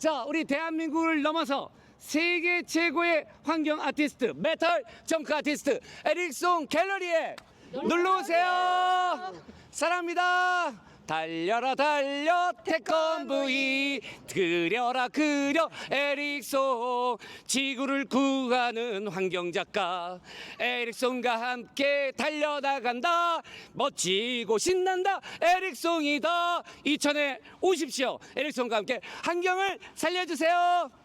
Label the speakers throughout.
Speaker 1: 자, 우리 대한민국을 넘어서 세계 최고의 환경 아티스트, 메탈 정크 아티스트 에릭송 갤러리에 놀러 오세요. 사랑합니다. 달려라 달려 태권브이. 그려라 그려 에릭송 지구를 구하는 환경작가. 에릭송과 함께 달려나간다. 멋지고 신난다. 에릭송이다. 이천에 오십시오. 에릭송과 함께 환경을 살려주세요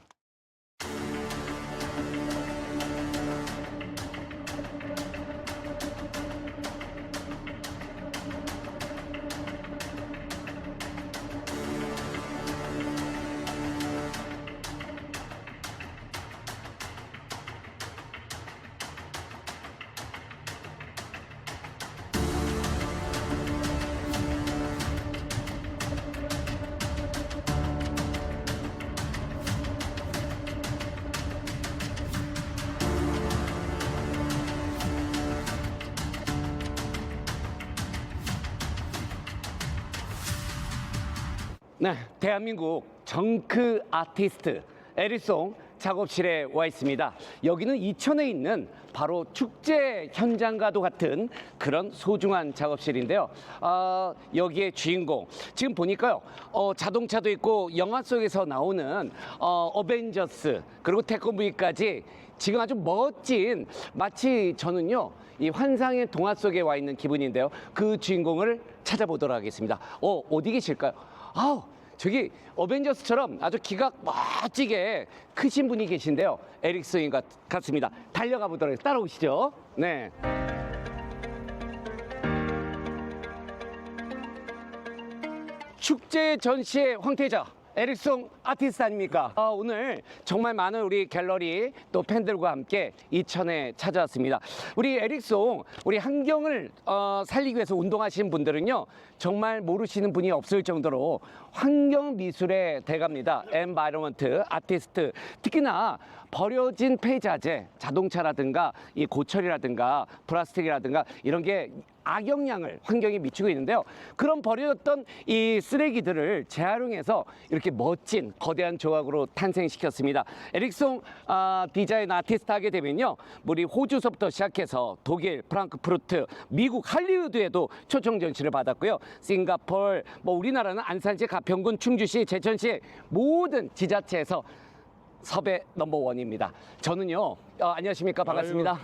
Speaker 1: 네, 대한민국 정크 아티스트 에리송 작업실에 와 있습니다. 여기는 이천에 있는 바로 축제 현장과도 같은 그런 소중한 작업실인데요. 아, 여기에 주인공 지금 보니까요, 어, 자동차도 있고 영화 속에서 나오는 어, 어벤져스 그리고 태권브이까지 지금 아주 멋진 마치 저는요 이 환상의 동화 속에 와 있는 기분인데요. 그 주인공을 찾아보도록 하겠습니다. 어 어디 계실까요? 아우 저기 어벤져스처럼 아주 기가 멋지게 크신 분이 계신데요. 에릭스인 같, 같습니다. 달려가 보도록. 따라오시죠. 네. 축제 전시의 황태자 에릭송 아티스트 아닙니까? 아, 오늘 정말 많은 우리 갤러리 또 팬들과 함께 이천에 찾아왔습니다. 우리 에릭송 우리 환경을 어, 살리기 위해서 운동하시는 분들은요 정말 모르시는 분이 없을 정도로 환경 미술의 대가입니다. 엔바이러먼트 아티스트 특히나 버려진 폐자재 자동차라든가 이 고철이라든가 플라스틱이라든가 이런 게 악영향을 환경에 미치고 있는데요. 그런 버려졌던 이 쓰레기들을 재활용해서 이렇게 멋진 거대한 조각으로 탄생시켰습니다. 에릭송 아, 디자인 아티스트 하게 되면요. 우리 호주서부터 시작해서 독일, 프랑크푸르트, 미국, 할리우드에도 초청 전시를 받았고요. 싱가폴, 뭐 우리나라는 안산시, 가평군, 충주시, 제천시 모든 지자체에서 섭외 넘버 원입니다. 저는요, 어, 안녕하십니까. 반갑습니다.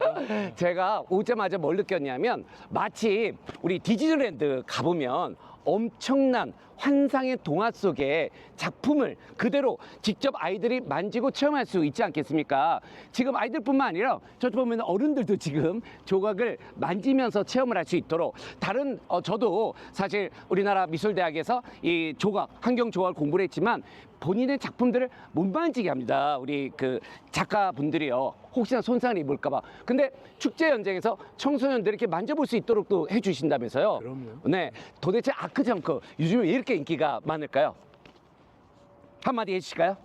Speaker 1: 제가 오자마자 뭘 느꼈냐면 마치 우리 디즈니랜드 가보면 엄청난 환상의 동화 속에 작품을 그대로 직접 아이들이 만지고 체험할 수 있지 않겠습니까? 지금 아이들뿐만 아니라 저쪽 보면 어른들도 지금 조각을 만지면서 체험을 할 수 있도록 다른 어, 저도 사실 우리나라 미술대학에서 이 조각 환경 조각을 공부를 했지만 본인의 작품들을 못 만지게 합니다. 우리 그 작가분들이요. 혹시나 손상을 입을까봐. 근데 축제 현장에서 청소년들 이렇게 만져볼 수 있도록 또 해주신다면서요.
Speaker 2: 그럼요.
Speaker 1: 네. 도대체 아크정크 요즘에 왜 이렇게 인기가 많을까요? 한마디 해주실까요?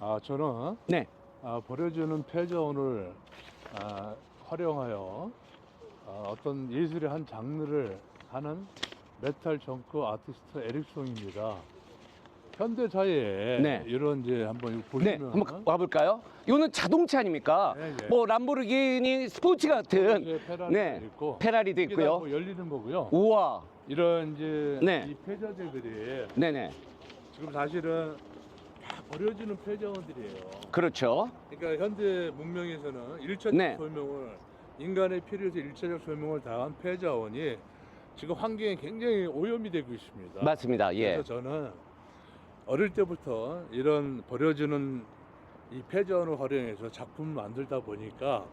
Speaker 2: 아 저는
Speaker 1: 네.
Speaker 2: 아, 버려지는 폐자원을 아, 활용하여 아, 어떤 예술의 한 장르를 하는 메탈 정크 아티스트 에릭송입니다. 현대 사회에
Speaker 1: 네.
Speaker 2: 이런 이제 한번 이거
Speaker 1: 네.
Speaker 2: 보시면
Speaker 1: 한번 와볼까요? 이거는 자동차 아닙니까?
Speaker 2: 네, 네.
Speaker 1: 뭐 람보르기니 스포츠 같은
Speaker 2: 이게 페라리도
Speaker 1: 네.
Speaker 2: 있고
Speaker 1: 페라리도
Speaker 2: 이게 다
Speaker 1: 있고요.
Speaker 2: 뭐 열리는 거고요.
Speaker 1: 우와.
Speaker 2: 이런 이제
Speaker 1: 네.
Speaker 2: 이 폐자재들이
Speaker 1: 네네.
Speaker 2: 지금 사실은 다 버려지는 폐자원들이에요.
Speaker 1: 그렇죠.
Speaker 2: 그러니까 현대 문명에서는 일차적
Speaker 1: 네.
Speaker 2: 설명을 인간의 필요에서 일차적 설명을 다한 폐자원이 지금 환경에 굉장히 오염이 되고 있습니다.
Speaker 1: 맞습니다. 예.
Speaker 2: 그래서 저는 어릴 때부터 이런 버려지는 이 폐자원을 활용해서 작품을 만들다 보니까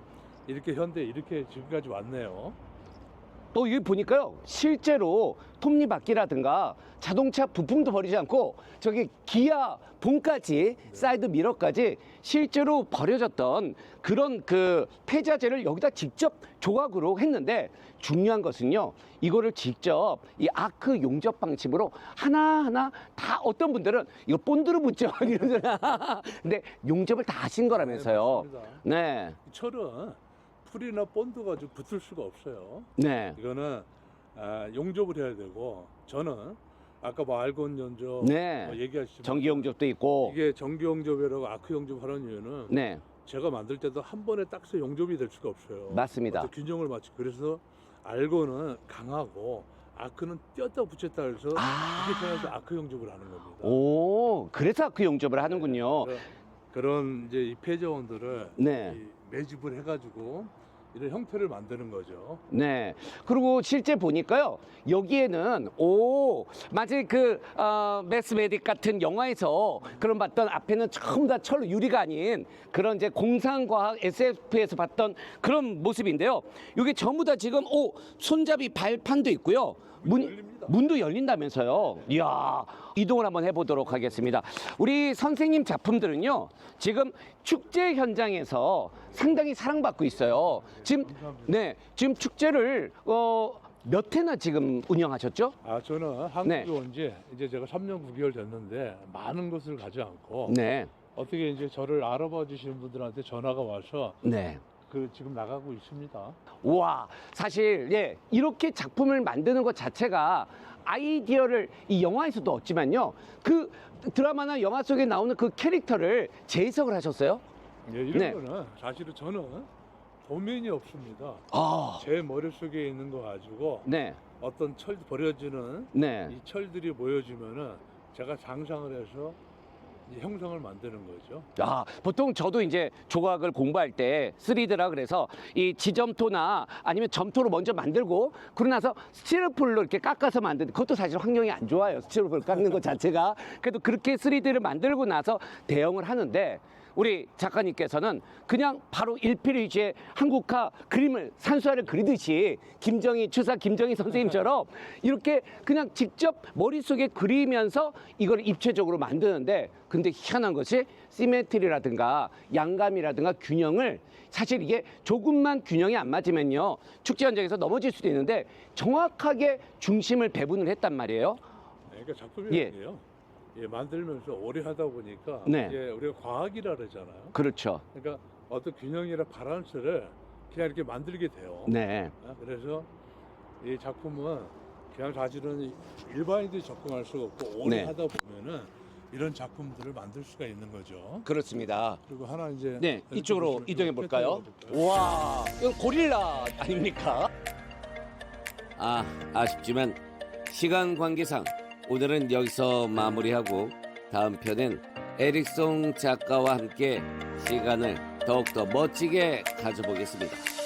Speaker 2: 이렇게 현대 이렇게 지금까지 왔네요.
Speaker 1: 또 여기 보니까요 실제로 톱니바퀴라든가 자동차 부품도 버리지 않고 저기 기아 봉까지 사이드 미러까지 실제로 버려졌던 그런 그 폐자재를 여기다 직접 조각으로 했는데 중요한 것은요 이거를 직접 이 아크 용접 방식으로 하나하나 다 어떤 분들은 이거 본드로 붙죠? 이러잖아 근데 용접을 다 하신 거라면서요.
Speaker 2: 네.
Speaker 1: 네.
Speaker 2: 이 철은 풀이나 본드가 좀 붙을 수가 없어요.
Speaker 1: 네.
Speaker 2: 이거는 아, 용접을 해야 되고 저는 아까 뭐 알곤 연접
Speaker 1: 네.
Speaker 2: 뭐 얘기하시지만
Speaker 1: 전기 용접도 있고.
Speaker 2: 이게 전기 용접이라고 아크 용접하는 이유는
Speaker 1: 네,
Speaker 2: 제가 만들 때도 한 번에 딱서 용접이 될 수가 없어요.
Speaker 1: 맞습니다.
Speaker 2: 균형을 맞추고 그래서 알고는 강하고 아크는 띄었다 붙였다 해서
Speaker 1: 아.
Speaker 2: 이게 편해서 아크 용접을 하는 겁니다.
Speaker 1: 오, 그래서 그 용접을 하는군요.
Speaker 2: 그런, 그런 이제 이 폐저원들을
Speaker 1: 네.
Speaker 2: 이 매집을 해가지고 이런 형태를 만드는 거죠.
Speaker 1: 네. 그리고 실제 보니까요. 여기에는 오 마치 그 어, 매스메딕 같은 영화에서 그런 봤던 앞에는 전부 다 철로 유리가 아닌 그런 이제 공상과학 SF에서 봤던 그런 모습인데요. 여기 전부 다 지금 오 손잡이 발판도 있고요. 문. 문도 열린다면서요. 이야 이동을 한번 해보도록 하겠습니다. 우리 선생님 작품들은요 지금 축제 현장에서 상당히 사랑받고 있어요. 지금 네 지금 축제를 어, 몇 회나 지금 운영하셨죠?
Speaker 2: 아 저는
Speaker 1: 네.
Speaker 2: 한국에 온지 이제 제가 3년 9개월 됐는데 많은 것을 가지 않고
Speaker 1: 네,
Speaker 2: 어떻게 이제 저를 알아봐 주시는 분들한테 전화가 와서
Speaker 1: 네.
Speaker 2: 그 지금 나가고 있습니다.
Speaker 1: 와 사실 예 이렇게 작품을 만드는 것 자체가 아이디어를 이 영화에서도 얻지만요 그 드라마나 영화 속에 나오는 그 캐릭터를 재해석을 하셨어요?
Speaker 2: 예, 이런
Speaker 1: 네.
Speaker 2: 거는 사실은 저는 도면이 없습니다.
Speaker 1: 아,
Speaker 2: 제 머릿속에 있는 거 가지고
Speaker 1: 네,
Speaker 2: 어떤 철 버려지는
Speaker 1: 네.
Speaker 2: 이 철들이 모여지면은 제가 장상을 해서 이 형상을 만드는 거죠.
Speaker 1: 아, 보통 저도 이제 조각을 공부할 때 3D라 그래서 이 지점토나 아니면 점토로 먼저 만들고 그러고 나서 스티로폴로 이렇게 깎아서 만드는 그것도 사실 환경이 안 좋아요. 스티로폴 깎는 것 자체가. 그래도 그렇게 3D를 만들고 나서 대형을 하는데 우리 작가님께서는 그냥 바로 일필의지의 한국화 그림을 산수화를 그리듯이 김정희 추사 김정희 선생님처럼 이렇게 그냥 직접 머릿속에 그리면서 이걸 입체적으로 만드는데 근데 희한한 것이 시메트리라든가 양감이라든가 균형을 사실 이게 조금만 균형이 안 맞으면요 축제 현장에서 넘어질 수도 있는데 정확하게 중심을 배분을 했단 말이에요.
Speaker 2: 네, 그러니까 작품이
Speaker 1: 예.
Speaker 2: 아니에요. 예, 만들면서 오래 하다 보니까
Speaker 1: 네.
Speaker 2: 이제 우리가 과학이라 그러잖아요.
Speaker 1: 그렇죠.
Speaker 2: 그러니까 어떤 균형이나 바란스를 그냥 이렇게 만들게 돼요.
Speaker 1: 네.
Speaker 2: 아, 그래서 이 작품은 그냥 사실은 일반인들이 접근할 수가 없고 오래
Speaker 1: 네.
Speaker 2: 하다 보면은 이런 작품들을 만들 수가 있는 거죠.
Speaker 1: 그렇습니다.
Speaker 2: 그리고 하나 이제
Speaker 1: 네, 이쪽으로 이동해 볼까요?
Speaker 2: 볼까요?
Speaker 1: 와, 이건 고릴라 아닙니까?
Speaker 3: 아, 아쉽지만 시간 관계상 오늘은 여기서 마무리하고 다음 편엔 에릭송 작가와 함께 시간을 더욱더 멋지게 가져보겠습니다.